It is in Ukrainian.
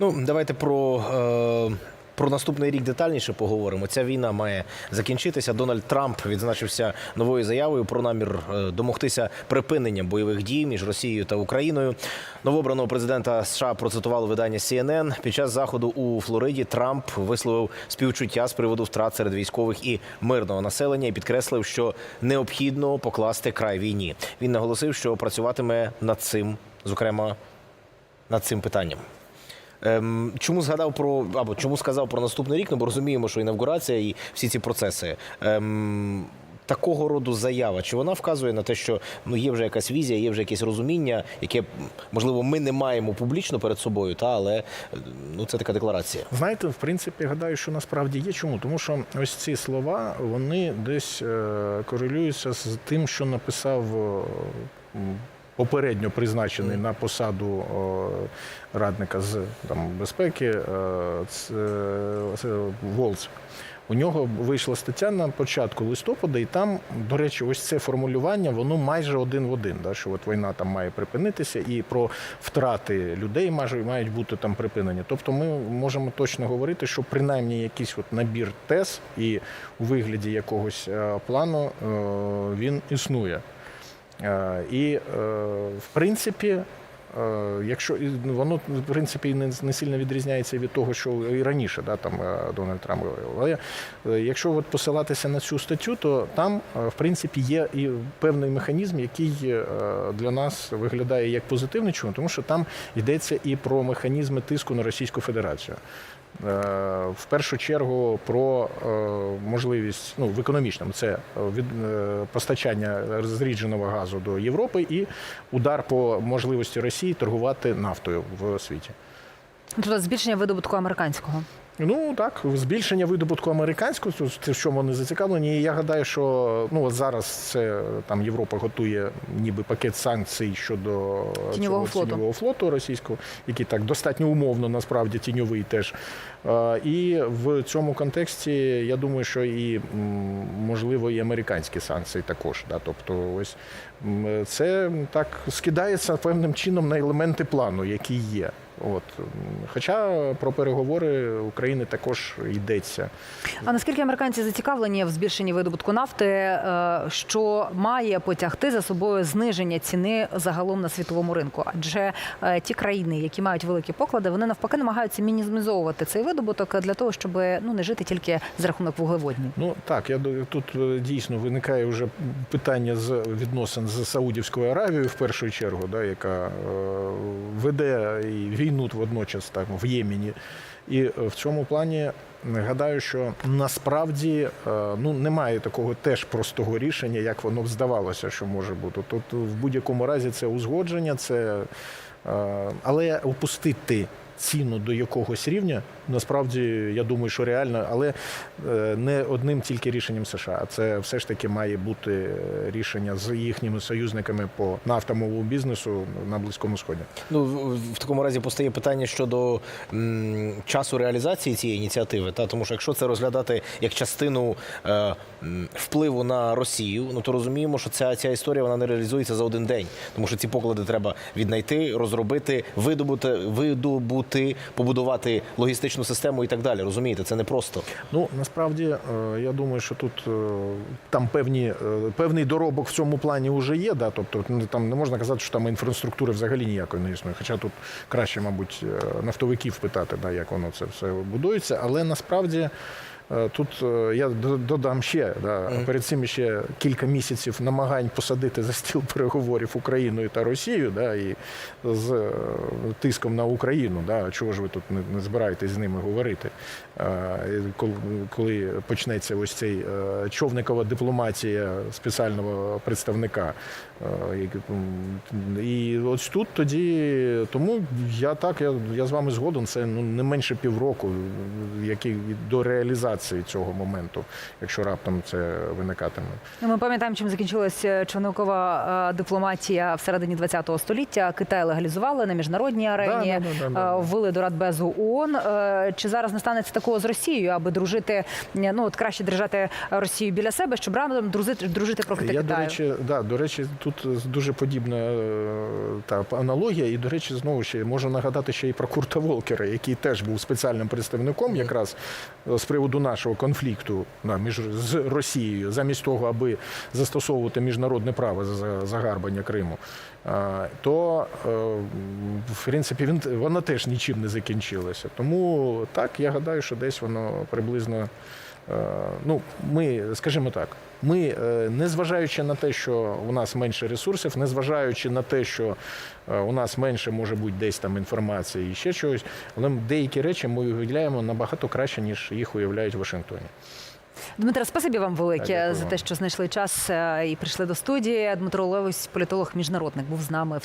Ну, давайте про, е, про наступний рік детальніше поговоримо. Ця війна має закінчитися. Дональд Трамп відзначився новою заявою про намір е, домогтися припинення бойових дій між Росією та Україною. Новообраного президента США процитувало видання CNN. Під час заходу у Флориді Трамп висловив співчуття з приводу втрат серед військових і мирного населення і підкреслив, що необхідно покласти край війні. Він наголосив, що працюватиме над цим, зокрема над цим питанням. Ем, чому згадав про або чому сказав про наступний рік? Ну, бо розуміємо, що інавгурація і всі ці процеси. Ем, такого роду заява, чи вона вказує на те, що ну є вже якась візія, є вже якесь розуміння, яке можливо ми не маємо публічно перед собою, та але ну це така декларація. Знаєте, в принципі, гадаю, що насправді є. Чому? Тому що ось ці слова вони десь е, корелюються з тим, що написав е, попередньо призначений на посаду радника з там, безпеки е, е, Волц. У нього вийшла стаття на початку листопада, і там, до речі, ось це формулювання, воно майже один в один. Да, що от війна там має припинитися, і про втрати людей мають бути там припинені. Тобто, ми можемо точно говорити, що принаймні якийсь от набір тез і у вигляді якогось е, плану він існує. Е, І, е, в принципі, якщо воно в принципі не, не сильно відрізняється від того, що і раніше да, там е, Дональд Трамп говорив. Але е, якщо от посилатися на цю статтю, то там е, в принципі є і певний механізм, який е, для нас виглядає як позитивний. Чому? Тому що там йдеться і про механізми тиску на Російську Федерацію. Е, В першу чергу про е, можливість ну в економічному це від е, постачання зрідженого газу до Європи і удар по можливості Росії торгувати нафтою в світі. Тобто збільшення видобутку американського. Ну так, збільшення видобутку американського, це- в чому вони зацікавлені. І я гадаю, що ну от зараз це там Європа готує ніби пакет санкцій щодо Тіньового цього флоту. тіньового флоту російського, який так достатньо умовно насправді тіньовий теж. І в цьому контексті я думаю, що і можливо і американські санкції також. Да? Тобто, ось це так скидається певним чином на елементи плану, які є. От хоча про переговори України також йдеться. А наскільки американці зацікавлені в збільшенні видобутку нафти, е, що має потягти за собою зниження ціни загалом на світовому ринку? Адже е, ті країни, які мають великі поклади, вони навпаки намагаються мінімізовувати цей видобуток для того, щоб ну не жити тільки за рахунок вуглеводнів. Ну так, я тут е, дійсно виникає вже питання з відносин з Саудівською Аравією в першу чергу, да, яка веде і війну водночас так в Ємені. І е, в цьому плані гадаю, що насправді е, ну немає такого теж простого рішення, як воно здавалося, що може бути. Тут в будь-якому разі це узгодження, це е, але опустити ціну до якогось рівня, насправді я думаю, що реально, але е, не одним тільки рішенням США. Це все ж таки має бути е, рішення з їхніми союзниками по нафтовому бізнесу на Близькому Сході. Ну в, такому разі постає питання щодо м, часу реалізації цієї ініціативи. Та тому, що якщо це розглядати як частину е, впливу на Росію, ну то розуміємо, що ця, ця історія вона не реалізується за один день, тому що ці поклади треба віднайти, розробити, видобути, видобути, побудувати логістичну систему і так далі. Розумієте, це не просто. Ну насправді е, я думаю, що тут е, там певні е, певний доробок в цьому плані вже є. Да? Тобто ну, там не можна казати, що там інфраструктури взагалі ніякої не існує. Хоча тут краще, мабуть, нафтовиків питати, да, як воно це все будується. Але насправді. Е, Тут е, я додам ще да, перед цим ще кілька місяців намагань посадити за стіл переговорів Україною та Росією, да, і з е, тиском на Україну. Да, чого ж ви тут не, збираєтесь з ними говорити? Коли почнеться ось цей човникова дипломатія спеціального представника. І ось тут тоді, тому я так, я, я з вами згоден, це ну, не менше півроку, який до реалізації ескалації цього моменту, якщо раптом це виникатиме. Ну, Ми пам'ятаємо, чим закінчилася човникова е, дипломатія всередині ХХ століття. Китай легалізували на міжнародній арені, да, да, да, да. е, ввели до Радбезу ООН. Е, Чи зараз не станеться такого з Росією, аби дружити, е, ну от краще держати Росію біля себе, щоб разом дружити, дружити проти Я, Китаю? до речі, да, до речі, тут дуже подібна е, та аналогія, і, до речі, знову ще можу нагадати ще й про Курта Волкера, який теж був спеціальним представником якраз е, з приводу нашого конфлікту між з Росією, замість того, аби застосовувати міжнародне право за- за загарбання Криму. То, е, в принципі, він воно теж нічим не закінчилося. Тому так, я гадаю, що десь воно приблизно. Е, Ну, ми, скажімо так, ми, е, незважаючи на те, що у нас менше ресурсів, незважаючи на те, що е, у нас менше може бути десь там інформації і ще чогось, але деякі речі ми уявляємо набагато краще, ніж їх уявляють в Вашингтоні. Дмитре, спасибі вам велике Дякую за те, що знайшли час і прийшли до студії. Дмитро Левось, політолог міжнародник, був з нами.